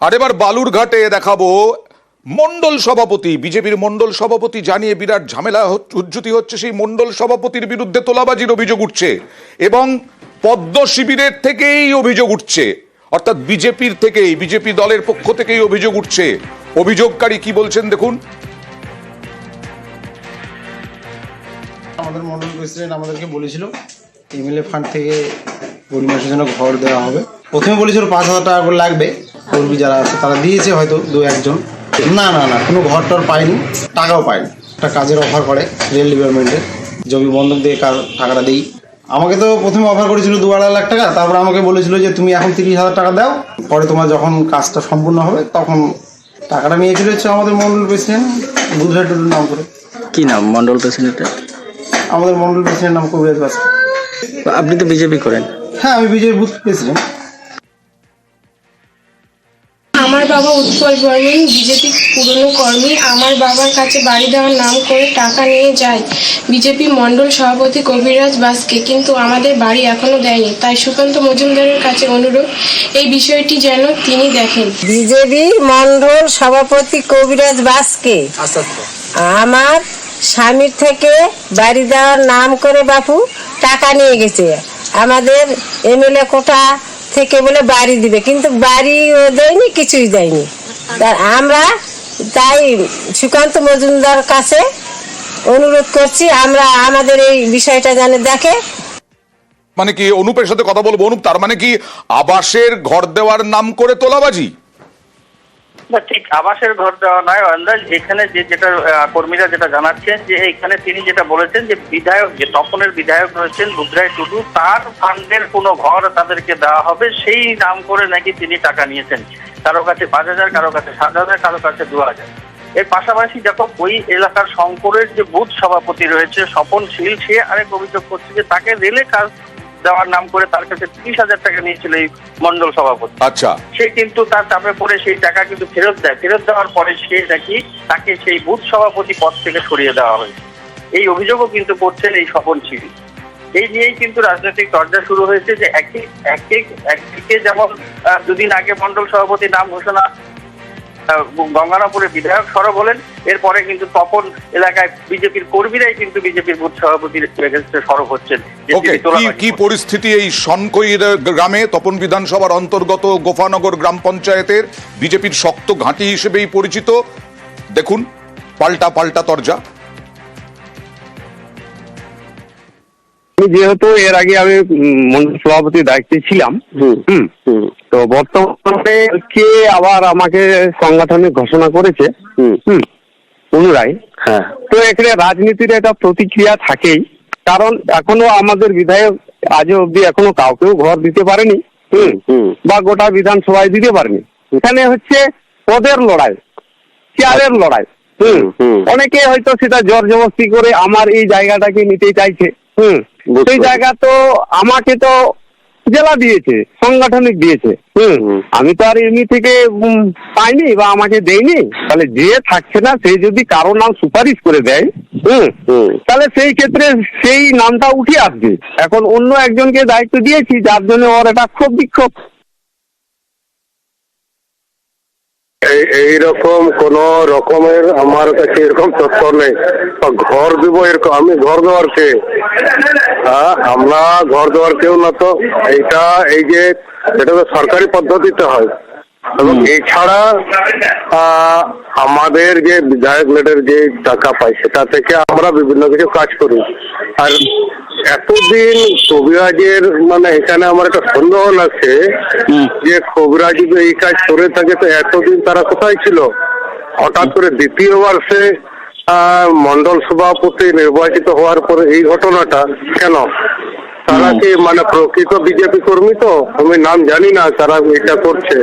আর এবার বালুরঘাটে দেখাবো মন্ডল সভাপতি। বিজেপির মন্ডল সভাপতি জানিয়ে বিরাট ঝামেলা উজ্জুতি হচ্ছে, সেই মন্ডল সভাপতির বিরুদ্ধে তোলাবাজির অভিযোগ উঠছে এবং পদ্ম শিবিরের থেকেই অভিযোগ উঠছে। অর্থাৎ বিজেপির থেকেই, বিজেপি দলের পক্ষ থেকেই অভিযোগ উঠছে। অভিযোগকারী কি বলছেন দেখুন। আমাদের মন্ডল প্রেসিডেন্ট আমাদেরকে বলেছিল, এমএলএ ফান্ড থেকে গরিব মানুষের জন্য ঘর দেওয়া হবে। প্রথমে বলেছিল পাঁচ হাজার টাকা করে লাগবে কর্মী যারা আছে তারা দিয়েছে হয়তো দু একজন। না না না কোনো ঘর টর পায়নি টাকাও পায়নি। একটা কাজের অফার করে রেল ডিপার্টমেন্টে জমি বন্ধক দিয়ে কার টাকাটা দিই। আমাকে তো প্রথমে অফার করেছিল দু আড়াই লাখ টাকা তারপর আমাকে বলেছিল যে তুমি এখন তিরিশ হাজার টাকা দাও পরে তোমার যখন কাজটা সম্পূর্ণ হবে তখন টাকাটা নিয়েছিল হচ্ছে আমাদের মন্ডল প্রেসিডেন্ট বুধবার টুডুর নাম করে। কি নাম? মন্ডল প্রেসিডেন্টের আমাদের মন্ডল প্রেসিডেন্ট নাম কবিরাজ বাস আপনি তো বিজেপি করেন। হ্যাঁ আমি বিজয় বুথ প্রেসিডেন্ট বাবা উৎপল বর্মন বিজেপি পুরনো কর্মী আমার বাবার কাছে বাড়ি দেওয়ার নাম করে টাকা নিয়ে যায়। বিজেপি মণ্ডল সভাপতি কবিরাজ বাসকে কিন্তু আমাদের বাড়ি এখনও দেয়নি। তাই সুকান্ত মজুমদারের কাছে অনুরোধ এই বিষয়টি যেন তিনি দেখেন। বিজেপি মন্ডল সভাপতি কবিরাজ বাসকে আমার স্বামীর থেকে বাড়ি দেওয়ার নাম করে বাপু টাকা নিয়ে গেছে। আমাদের এমএলএ কোটা থেকে বলে বাড়ি দিবে, কিন্তু বাড়িও দেয়নি, কিছুই দেয়নি। তার আমরা তাই সুকান্ত মজুমদার কাছে অনুরোধ করছি, আমরা আমাদের এই বিষয়টা যেন দেখে। মানে কি অনুপের সাথে কথা বলব অনুপ? তার মানে কি আবাসের ঘর দেওয়ার নাম করে তোলাবাজি? না, ঠিক আবাসের ঘর দেওয়া নয় আন্দাজ এখানে যে যেটা কর্মীরা যেটা জানাচ্ছেন, যে এখানে তিনি যেটা বলেছেন, যে বিধায়ক, যে তপনের বিধায়ক রয়েছেন বুদ্রাই টুডু, তার ফান্ডের কোনো ঘর তাদেরকে দেওয়া হবে, সেই নাম করে নাকি তিনি টাকা নিয়েছেন। কারও কাছে পাঁচ হাজার, কারও কাছে সাত হাজার, কারও কাছে দু হাজার। এর পাশাপাশি দেখো, ওই এলাকার শঙ্করের যে বুথ সভাপতি রয়েছে, স্বপন শীল, সে আরেক অভিযোগ করছে যে তাকে রেলে কাজ দেওয়ার নাম করে তার কাছে ত্রিশ হাজার টাকা নিয়েছিল এই মন্ডল সভাপতি। আচ্ছা। সে কিন্তু তার চাপে পড়ে সেই টাকা কিন্তু ফেরত দেয়। ফেরত দেওয়ার পরে সে নাকি তাকে সেই বুথ সভাপতি পদ থেকে সরিয়ে দেওয়া হয়েছে এই অভিযোগও কিন্তু করছেন এই স্বপন ছিরি এই নিয়েই কিন্তু রাজনৈতিক চর্চা শুরু হয়েছে যে একে একে একদিকে যেমন দুদিন আগে মন্ডল সভাপতির নাম ঘোষণা গঙ্গারামপুরের বিধায়ক সরব হলেন। এরপরে কিন্তু তপন এলাকায় বিজেপির কর্মীরাই কিন্তু বিজেপির বুথ সভাপতির সরব হচ্ছেন। কি। পরিস্থিতি এই সনকইর গ্রামে? তপন বিধানসভার অন্তর্গত গোফানগর গ্রাম পঞ্চায়েতের বিজেপির শক্ত ঘাঁটি হিসেবেই পরিচিত। দেখুন পাল্টা পাল্টা তরজা। আমি যেহেতু এর আগে আমি উম, মন্ডল সভাপতির দায়িত্বে ছিলাম হুম। তো বর্তমানে কে আবার আমাকে সাংগঠনিক ঘোষণা করেছে হুম। পুনরায় হ্যাঁ। তো এখানে রাজনীতির একটা প্রতিক্রিয়া থাকেই কারণ এখনও আমাদের বিধায়ক আজও অব্দি এখনও কাউকেও ঘর দিতে পারেনি বা গোটা বিধানসভায় দিতে পারেনি। এখানে হচ্ছে পদের লড়াই চেয়ারের লড়াই। অনেকে হয়তো সেটা জোর জবরদস্তি করে আমার এই জায়গাটাকে নিতে চাইছে হুম। সেই জায়গা তো আমাকে তো জেলা দিয়েছে সাংগঠনিক দিয়েছে। আমি তো আর এমনি থেকে পাইনি বা আমাকে দেয়নি। তাহলে যে থাকছে না সে যদি কারও নাম সুপারিশ করে দেয় হুম হুম। তাহলে সেই ক্ষেত্রে সেই নামটা উঠে আসবে। এখন অন্য একজনকে দায়িত্ব দিয়েছি যার জন্য ওর একটা ক্ষোভ বিক্ষোভ। এই, এইরকম কোন রকমের আমার কাছে এরকম তথ্য নেই। ঘর দিব এরকম, আমি ঘর দেওয়ার কে? হ্যাঁ আমরা ঘর দেওয়ার কেউ না তো। এইটা, এই যে, এটা তো সরকারি পদ্ধতিতে হয়। এবং এছাড়া আমাদের যে বিধায়ক লেটের যে টাকা পাই সেটা থেকে আমরা বিভিন্ন কিছু কাজ করি। আর এতদিন কবিরাজের মানে এখানে আমার একটা সন্দেহ লাগছে যে কবিরাজ যদি এই কাজ করে থাকে তো এতদিন তারা কোথায় ছিল? হঠাৎ করে দ্বিতীয়বার সে আহ, মন্ডল সভাপতি নির্বাচিত হওয়ার পরে এই ঘটনাটা কেন? তারা কি মানে প্রকৃত বিজেপি কর্মী তো? আমি নাম জানি না তারা এটা করছে।